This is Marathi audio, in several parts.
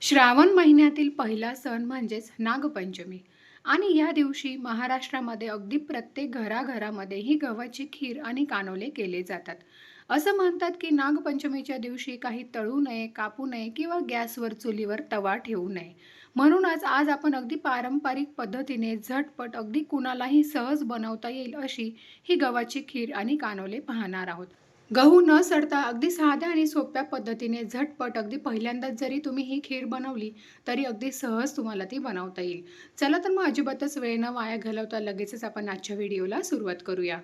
श्रावण महिन्यातील पहिला सण म्हणजेच नागपंचमी. आणि या दिवशी महाराष्ट्रामध्ये अगदी प्रत्येक घराघरामध्ये ही गव्हाची खीर आणि कानोले केले जातात. असं म्हणतात की नागपंचमीच्या दिवशी काही तळू नये कापू नये किंवा गॅसवर चुलीवर तवा ठेवू नये. म्हणूनच आज आपण अगदी पारंपरिक पद्धतीने झटपट अगदी कुणालाही सहज बनवता येईल अशी ही गव्हाची खीर आणि कानोले पाहणार आहोत. गहू न सडता अगदी साध्या आणि सोप्या पद्धतीने झटपट अगदी पहिल्यांदाच जरी तुम्ही ही खीर बनवली तरी अगदी सहज तुम्हाला ती बनवता येईल. चला तर मग अजिबातच वेळ न वाया घालवता लगेचच आपण आजच्या व्हिडिओला सुरुवात करूया.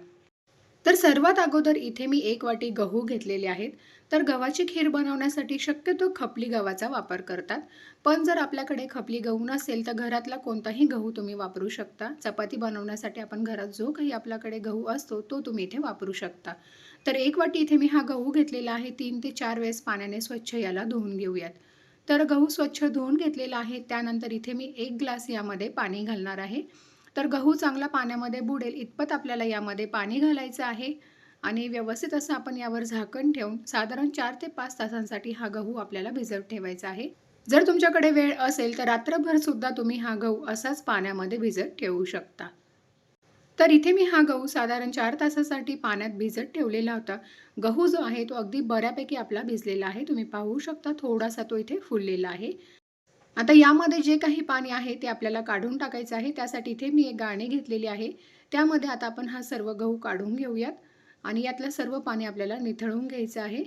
तर सर्वात अगोदर इथे मी एक वाटी गहू घेतलेले आहेत. तर गव्हाची खीर बनवण्यासाठी शक्यतो खपली गव्हाचा वापर करतात. पण जर आपल्याकडे खपली गहू नसेल तर घरातला कोणताही गहू तुम्ही वापरू शकता. चपाती बनवण्यासाठी आपण घरात जो काही आपल्याकडे गहू असतो तो तुम्ही इथे वापरू शकता. तर एक वाटी इथे मी हा गहू घेतलेला आहे. तीन ते चार वेळेस पाण्याने स्वच्छ याला धुवून घेऊयात. तर गहू स्वच्छ धुवून घेतलेला आहे. त्यानंतर इथे मी एक ग्लास यामध्ये पाणी घालणार आहे. तर गहू चांगला पाण्यामध्ये बुडेल इतपत आपल्याला यामध्ये पाणी घालायचं आहे. आणि व्यवस्थित असं आपण यावर झाकण ठेवून साधारण चार ते पाच तासांसाठी हा गहू आपल्याला भिजत ठेवायचा आहे. जर तुमच्याकडे वेळ असेल तर रात्रभर सुद्धा तुम्ही हा गहू असाच पाण्यामध्ये भिजत ठेवू शकता. तर इथे मी हा गहू साधारण चार तासासाठी पाण्यात भिजत ठेवलेला होता. गहू जो आहे तो अगदी बऱ्यापैकी आपला भिजलेला आहे. तुम्ही पाहू शकता थोडासा तो इथे फुललेला आहे. आता यामध्ये जे काही पाणी आहे ते आपल्याला काढून टाकायचं आहे. त्यासाठी इथे मी एक गाणे घेतलेली आहे. त्यामध्ये आता आपण हा सर्व गहू काढून घेऊयात. आणि यातलं सर्व पाणी आपल्याला निथळून घ्यायचं आहे.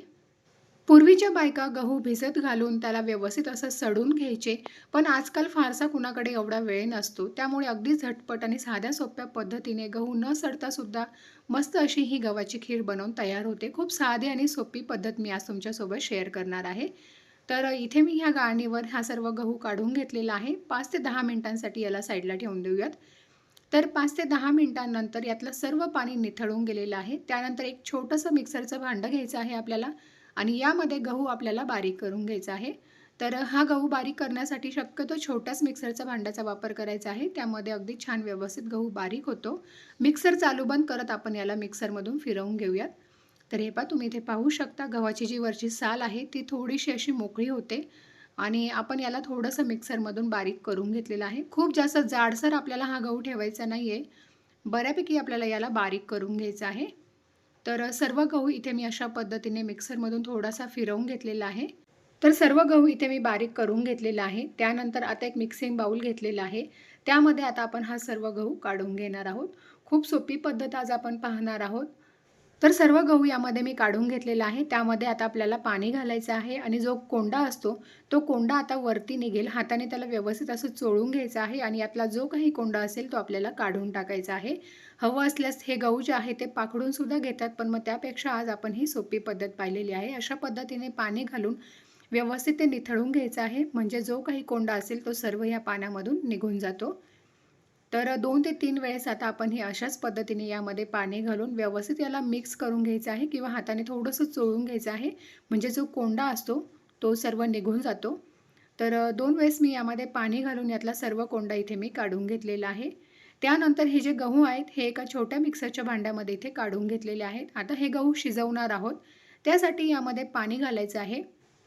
पूर्वीच्या बायका गहू भिजत घालून त्याला व्यवस्थित असं सडून घ्यायचे पण आजकाल फारसा कुणाकडे एवढा वेळ नसतो. त्यामुळे अगदी झटपट आणि साध्या सोप्या पद्धतीने गहू न सडता सुद्धा मस्त अशी ही गव्हाची खीर बनवून तयार होते. खूप साधी आणि सोपी पद्धत मी आज तुमच्यासोबत शेअर करणार आहे. तर इथे मी ह्या गाळणीवर हा सर्व गहू काढून घेतलेला आहे. पाच ते दहा मिनिटांसाठी याला साईडला ठेवून देऊयात. तर पाच ते दहा मिनिटांनंतर यातलं सर्व पाणी निथळून गेलेलं आहे. त्यानंतर एक छोटंसं मिक्सरचं भांडं घ्यायचं आहे आपल्याला. आणि यामध्ये गहू आपल्याला बारीक करून घ्यायचा आहे. तर हा गहू बारीक करण्यासाठी शक्यतो छोट्याच मिक्सरचा भांड्याचा वापर करायचा आहे. त्यामध्ये अगदी छान व्यवस्थित गहू बारीक होतो. मिक्सर चालू बंद करत आपण याला मिक्सरमधून फिरवून घेऊयात. तर हे पहा तुम्ही इथे पाहू शकता गव्हाची जी वरची साल आहे ती थोडीशी अशी मोकळी होते. आणि आपण याला थोडंसं मिक्सरमधून बारीक करून घेतलेलं आहे. खूप जास्त जाडसर आपल्याला हा गहू ठेवायचा नाही आहे बऱ्यापैकी आपल्याला याला बारीक करून घ्यायचं आहे. तर सर्व गहू इथे मी अशा पद्धतीने मिक्सरमधून थोडासा फिरवून घेतलेला आहे. तर सर्व गहू इथे मी बारीक करून घेतलेला आहे. त्यानंतर आता एक मिक्सिंग बाऊल घेतलेला आहे. त्यामध्ये आता आपण हा सर्व गहू काढून घेणार आहोत. खूप सोपी पद्धत आज आपण पाहणार आहोत. तर सर्व गहू यामध्ये मी काढून घेतलेला आहे. त्यामध्ये आता आपल्याला पाणी घालायचं आहे आणि जो कोंडा असतो तो कोंडा आता वरती निघेल. हाताने त्याला व्यवस्थित असं चोळून घ्यायचं आहे आणि यातला जो काही कोंडा असेल तो आपल्याला काढून टाकायचा आहे. हवं असल्यास हे गहू जे आहे ते पाखडून सुद्धा घेतात. पण मग त्यापेक्षा आज आपण ही सोपी पद्धत पाहिलेली आहे. अशा पद्धतीने पाणी घालून व्यवस्थित ते निथळून घ्यायचं आहे. म्हणजे जो काही कोंडा असेल तो सर्व या पाण्यामधून निघून जातो. तर दोन ते तीन वेळेस आता आपण हे अशाच पद्धतीने यामध्ये पाणी घालून व्यवस्थित याला मिक्स करून घ्यायचं आहे किंवा हाताने थोडंसं चोळून घ्यायचं आहे. म्हणजे जो कोंडा असतो तो सर्व निघून जातो. तर दोन वेळेस मी यामध्ये पाणी घालून यातला सर्व कोंडा इथे मी काढून घेतलेला आहे. त्यानंतर हे जे गहू आहेत हे एका छोट्या मिक्सरच्या भांड्यामध्ये इथे काढून घेतलेले आहेत. आता हे गहू शिजवणार आहोत. त्यासाठी यामध्ये पाणी घालायचं आहे.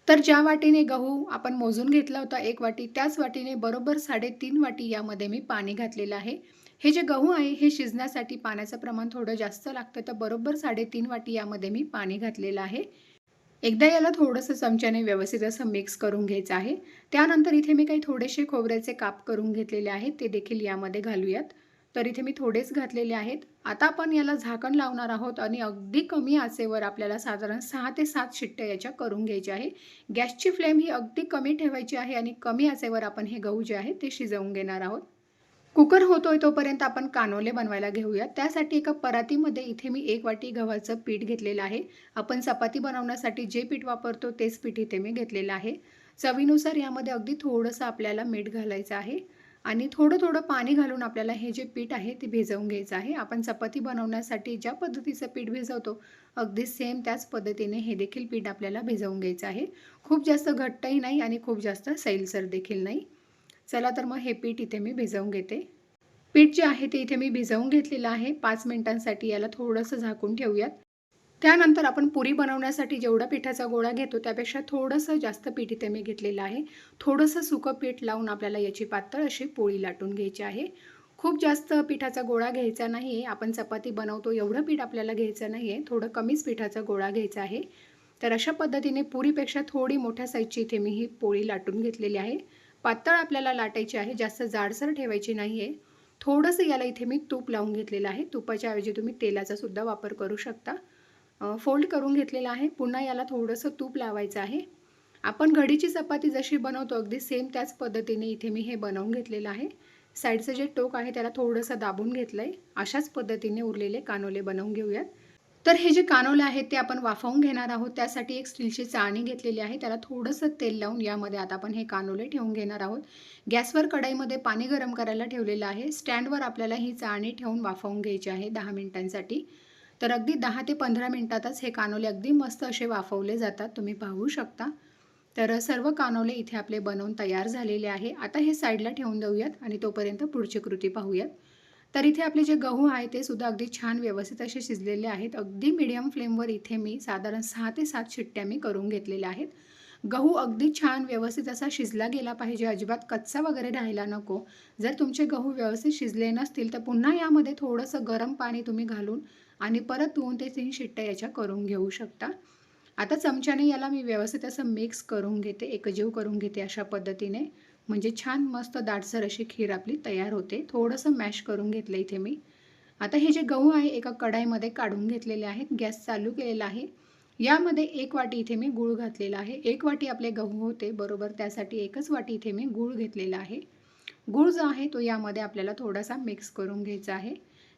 तर ज्या वाटीने गहू आपण मोजून घेतला होता एक वाटी त्याच वाटीने बरोबर साडेतीन वाटी यामध्ये मी पाणी घातलेलं आहे. हे जे गहू आहे हे शिजण्यासाठी पाण्याचं प्रमाण थोडं जास्त लागतं तर बरोबर साडेतीन वाटी यामध्ये मी पाणी घातलेलं आहे. एकदा याला थोडंसं चमच्याने व्यवस्थित असं मिक्स करून घ्यायचं आहे. त्यानंतर इथे मी काही थोडेसे खोबऱ्याचे काप करून घेतलेले आहेत ते देखील यामध्ये घालूयात. तर इथे मी थोडेच घातलेले आहेत. आता आपण याला झाकण लावणार आहोत आणि अगदी कमी आचेवर आपल्याला साधारण सहा ते सात शिट्ट्या याच्या करून घ्यायच्या आहे गॅसची फ्लेम ही अगदी कमी ठेवायची आहे आणि कमी आचेवर आपण हे गहू जे आहे ते शिजवून घेणार आहोत. कुकर होतोय तोपर्यंत आपण कानोले बनवायला घेऊया. त्यासाठी एका परातीमध्ये इथे मी एक वाटी गव्हाचं पीठ घेतलेलं आहे. आपण चपाती बनवण्यासाठी जे पीठ वापरतो तेच पीठ इथे मी घेतलेलं आहे. चवीनुसार यामध्ये अगदी थोडंसं आपल्याला मीठ घालायचं आहे. आणि थोडं थोडं पाणी घालून आपल्याला हे जे पीठ आहे ते भिजवून घ्यायचं आहे. आपण चपाती बनवण्यासाठी ज्या पद्धतीचं पीठ भिजवतो अगदी सेम त्याच पद्धतीने हे देखील पीठ आपल्याला भिजवून घ्यायचं आहे. खूप जास्त घट्टही नाही आणि खूप जास्त सैलसर देखील नाही. चला तर मग हे पीठ इथे मी भिजवून घेते. पीठ जे आहे ते इथे मी भिजवून घेतलेलं आहे. पाच मिनिटांसाठी याला थोडंसं झाकून ठेवूयात. त्यानंतर आपण पुरी बनवण्यासाठी जेवढा पिठाचा गोळा घेतो त्यापेक्षा थोडंसं जास्त पीठ इथे मी घेतलेलं आहे. थोडंसं सुकं पीठ लावून आपल्याला याची पातळ अशी पोळी लाटून घ्यायची आहे. खूप जास्त पिठाचा गोळा घ्यायचा नाही आहे आपण चपाती बनवतो एवढं पीठ आपल्याला घ्यायचं नाही आहे थोडं कमीच पिठाचा गोळा घ्यायचा आहे. तर अशा पद्धतीने पुरीपेक्षा थोडी मोठ्या साईजची इथे मी ही पोळी लाटून घेतलेली आहे. पातळ आपल्याला लाटायची आहे जास्त जाडसर ठेवायची नाही आहे थोडंसं याला इथे मी तूप लावून घेतलेलं आहे. तुपाच्या ऐवजी तुम्ही तेलाचा सुद्धा वापर करू शकता. फोल्ड करून घेतलेलं आहे. पुन्हा याला थोडंसं तूप लावायचं आहे. आपण घडीची चपाती जशी बनवतो अगदी सेम त्याच पद्धतीने इथे मी हे बनवून घेतलेलं आहे. साईडचं जे टोक आहे त्याला थोडंसं दाबून घेतलं आहे अशाच पद्धतीने उरलेले कानोले बनवून घेऊयात. तर हे जे कानोले आहेत ते आपण वाफवून घेणार आहोत. त्यासाठी एक स्टीलची चाळणी घेतलेली आहे. त्याला थोडंसं तेल लावून यामध्ये आता आपण हे कानोले ठेवून घेणार आहोत. गॅसवर कढईमध्ये पाणी गरम करायला ठेवलेलं आहे. स्टँडवर आपल्याला ही चाळणी ठेवून वाफवून घ्यायची आहे दहा मिनिटांसाठी. तर अगदी दहा ते पंधरा मिनटातच हे कानोले अगदी मस्त असे वाफवले जातात तुम्ही पाहू शकता. तर सर्व कानोले इथे आपले बनवून तयार झालेले आहे. आता हे साईडला ठेवून देऊयात आणि तोपर्यंत पुढची कृती पाहूयात. तर इथे आपले जे गहू आहे ते सुद्धा अगदी छान व्यवस्थित असे शिजलेले आहेत. अगदी मिडियम फ्लेमवर इथे मी साधारण सहा ते सात शिट्ट्या मी करून घेतलेल्या आहेत. गहू अगदी छान व्यवस्थित असा शिजला गेला पाहिजे. अजिबात कच्चा वगैरे राहायला नको. जर तुमचे गहू व्यवस्थित शिजले नसतील तर पुन्हा यामध्ये थोडंसं गरम पाणी तुम्ही घालून आणि परत दोन ते तीन शिट्ट्या याच्या करून घेऊ शकता. आता चमच्याने याला मी व्यवस्थित असं मिक्स करून घेते एकजीव करून घेते अशा पद्धतीने. म्हणजे छान मस्त दाटसर अशी खीर आपली तयार होते. थोडंसं मॅश करून घेतलं इथे मी. आता हे जे गहू आहे एका कढाईमध्ये काढून घेतलेले आहेत. गॅस चालू केलेला आहे. यामध्ये एक वाटी इथे मी गूळ घातलेला आहे. एक वाटी आपले गहू होते बरोबर त्यासाठी एकच वाटी इथे मी गूळ घेतलेला आहे. गूळ जो आहे तो यामध्ये आपल्याला थोडासा मिक्स करून घ्यायचा आहे.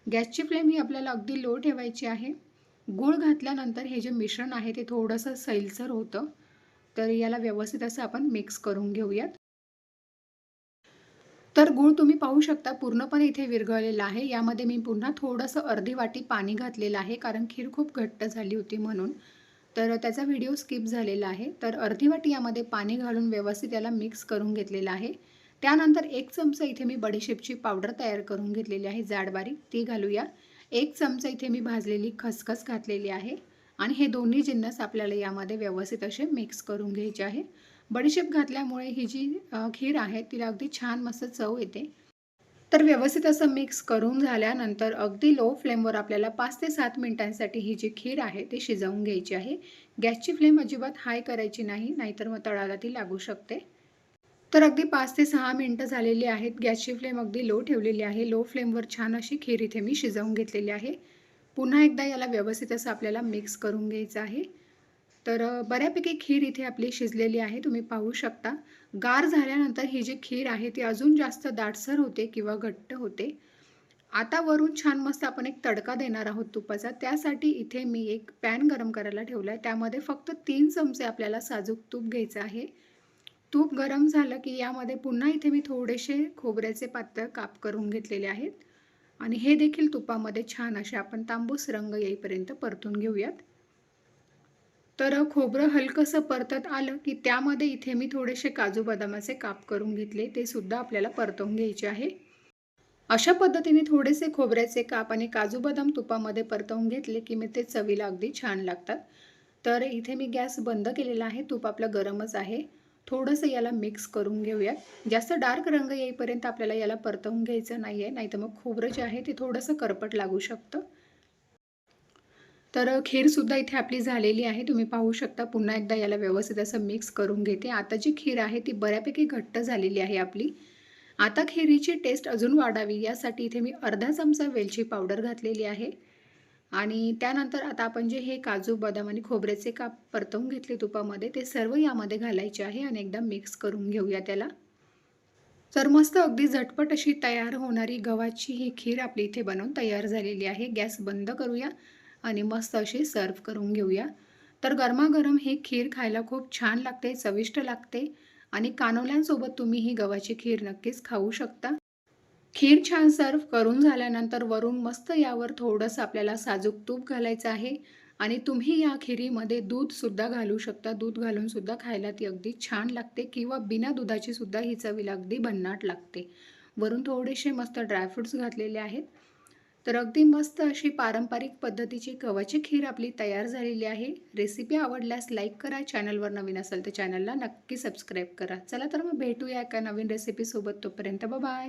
गॅसची फ्लेम ही आपल्याला अगदी लो ठेवायची आहे. गूळ घातल्यानंतर हे जे मिश्रण आहे ते थोडंसं सैलसर होतं. तर याला व्यवस्थित असं आपण मिक्स करून घेऊयात. तर गूळ तुम्ही पाहू शकता पूर्णपणे इथे विरघळलेला आहे. यामध्ये मी पुन्हा थोडंसं अर्धी वाटी पाणी घातलेलं आहे कारण खीर खूप घट्ट झाली होती म्हणून. तर त्याचा व्हिडिओ स्किप झालेला आहे. तर अर्धी वाटी यामध्ये पाणी घालून व्यवस्थित याला मिक्स करून घेतलेलं आहे. त्यानंतर एक चमचा इथे मी बडीशेपची पावडर तयार करून घेतलेली आहे जाडबारीक ती घालूया. एक चमचा इथे मी भाजलेली खसखस घातलेली आहे आणि हे दोन्ही जिन्नस आपल्याला यामध्ये व्यवस्थित असे मिक्स करून घ्यायचे आहे. बडीशेप घातल्यामुळे ही जी खीर आहे तिला अगदी छान मस्त चव येते. तर व्यवस्थित असं मिक्स करून झाल्यानंतर अगदी लो फ्लेमवर आपल्याला पाच ते सात मिनिटांसाठी ही जी खीर आहे ती शिजवून घ्यायची आहे. गॅसची फ्लेम अजिबात हाय करायची नाही नाहीतर मग तळाला ती लागू शकते. तर अगदी पाच ते सहा मिनटं झालेली आहेत. गॅसची फ्लेम अगदी लो ठेवलेली आहे. लो फ्लेमवर छान अशी खीर इथे मी शिजवून घेतलेली आहे. पुन्हा एकदा याला व्यवस्थित असं आपल्याला मिक्स करून घ्यायचं आहे. तर बऱ्यापैकी खीर इथे आपली शिजलेली आहे. तुम्ही पाहू शकता. गार झाल्यानंतर ही जी खीर आहे ती अजून जास्त दाटसर होते किंवा घट्ट होते. आता वरून छान मस्त आपण एक तडका देणार आहोत तुपाचा. त्यासाठी इथे मी एक पॅन गरम करायला ठेवला आहे त्यामध्ये फक्त तीन चमचे आपल्याला साजूक तूप घ्यायचं आहे. तूप गरम झालं की यामध्ये पुन्हा इथे मी थोडेसे खोबऱ्याचे पातळ काप करून घेतलेले आहेत. आणि हे देखील तुपामध्ये छान असे आपण तांबूस रंग येईपर्यंत परतून घेऊयात. तर खोबरं हलकंसं परतत आलं की त्यामध्ये इथे मी थोडेसे काजू बदामाचे काप करून घेतले. ते सुद्धा आपल्याला परतवून घ्यायचे आहे. अशा पद्धतीने थोडेसे खोबऱ्याचे काप आणि काजू बदाम तुपामध्ये परतवून घेतले की मी ते चवीला अगदी छान लागतात. तर इथे मी गॅस बंद केलेला आहे. तूप आपलं गरमच आहे. थोडंसं याला मिक्स करून घेऊयात. जास्त डार्क रंग येईपर्यंत आपल्याला याला परतवून घ्यायचं नाही आहे नाहीतर मग खोबरं जे आहे ते थोडंसं करपट लागू शकतं. तर खीरसुद्धा इथे आपली झालेली आहे. तुम्ही पाहू शकता पुन्हा एकदा याला व्यवस्थित असं मिक्स करून घेते. आता जी खीर आहे ती बऱ्यापैकी घट्ट झालेली आहे आपली. आता खिरीची टेस्ट अजून वाढावी यासाठी इथे मी अर्धा चमचा वेलची पावडर घातलेली आहे. आणि त्यानंतर आता आपण जे हे काजू बदाम आणि खोबऱ्याचे काप परतवून घेतले तुपामध्ये ते सर्व यामध्ये घालायचे आहे आणि एकदा मिक्स करून घेऊया त्याला. तर मस्त अगदी झटपट अशी तयार होणारी गव्हाची ही खीर आपली इथे बनवून तयार झालेली आहे. गॅस बंद करूया आणि मस्त अशी सर्व करून घेऊया. तर गरमागरम ही खीर खायला खूप छान लागते चविष्ट लागते आणि कानोल्यांसोबत तुम्ही ही गव्हाची खीर नक्कीच खाऊ शकता. खीर छान सर्व करून झाल्यानंतर वरून मस्त यावर थोडंसं आपल्याला साजूक तूप घालायचं आहे. आणि तुम्ही या खिरीमध्ये दूधसुद्धा घालू शकता. दूध घालूनसुद्धा खायला ती अगदी छान लागते किंवा बिना दुधाची सुद्धा ही चवीला अगदी भन्नाट लागते. वरून थोडेसे मस्त ड्रायफ्रूट्स घातलेले आहेत. तर अगदी मस्त अशी पारंपरिक पद्धतीची गव्हाची खीर आपली तयार झालेली आहे. रेसिपी आवडल्यास लाईक करा. चॅनलवर नवीन असेल तर चॅनलला नक्की सबस्क्राईब करा. चला तर मग भेटूया एका नवीन रेसिपीसोबत तोपर्यंत बाय.